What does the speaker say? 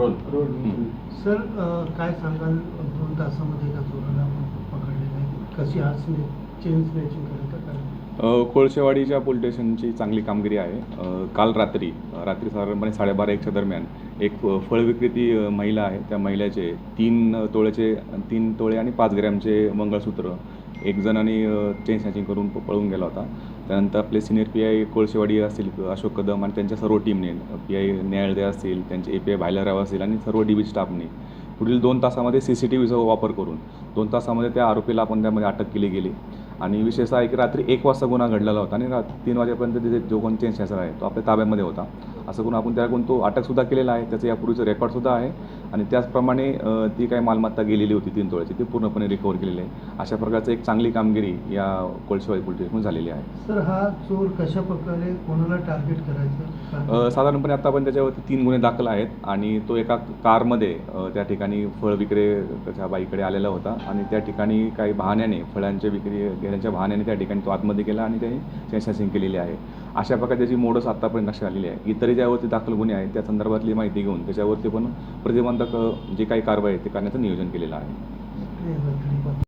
Sir अ, काय सांगाल? दोन तासामध्ये एका चोराला पकडलेलं आहे कशी आज चेन स्नॅचिंग कोळशेवाडीच्या पोलीस स्टेशनची चांगली कामगिरी आहे. काल रात्री रात्री साधारणपणे साडेबारा एकच्या दरम्यान एक फळ विक्रेती महिला आहे. त्या महिलेचे तीन तोळ्याचे तीन तोळे आणि पाच ग्रॅमचे मंगळसूत्र एक जणांनी चेन स्नॅचिंग करून प- पळून गेला होता. त्यानंतर आपले सिनियर पी आय कोळशेवाडी असतील अशोक कदम आणि त्यांच्या सर्व टीमने पी आय न्यायालय असतील त्यांचे ए पी आय भायलाराव असतील आणि सर्व डी बी स्टाफने पुढील दोन तासामध्ये सी सी टी व्हीचा वापर करून दोन तासामध्ये त्या आरोपीला आपण त्यामध्ये अटक केली गेली. आणि विशेषतः आहे की रात्री एक वाजता गुन्हा घडलेला होता आणि रात तीन वाजेपर्यंत तिथे जो कोण चेन स्नॅचर आहे तो आपल्या ताब्यामध्ये होता. असं करून आपण त्याला तो अटकसुद्धा केलेला आहे. त्याचं यापूर्वीचं रेकॉर्डसुद्धा आहे. आणि त्याचप्रमाणे ती काही मालमत्ता गेलेली होती तीन तोळ्याची ती पूर्णपणे रिकवर केलेली आहे. अशा प्रकारचं एक चांगली कामगिरी या कोळशेवाडी पोलीस झालेली आहे. सर हा चोर कशा प्रकारे कोणाला टार्गेट करायचं? साधारणपणे आता पण त्याच्यावरती तीन गुन्हे दाखल आहेत आणि तो एका कारमध्ये त्या ठिकाणी फळ विक्रेत्याच्या बाईकडे आलेला होता. आणि त्या ठिकाणी काही बहाण्याने फळांच्या विक्री घेण्याच्या बहाण्याने त्या ठिकाणी तो आतमध्ये गेला आणि त्याने सेन्सेसिंग केलेली आहे. अशा प्रकारे त्याची मोडस आत्तापर्यंत लक्षात आलेली आहे. इतरही ज्यावरती दाखल गुन्हे आहेत त्या संदर्भातली माहिती घेऊन त्याच्यावरती पण प्रतिबंधक जे काही कारवाई आहे ते करण्याचं नियोजन केलेलं आहे.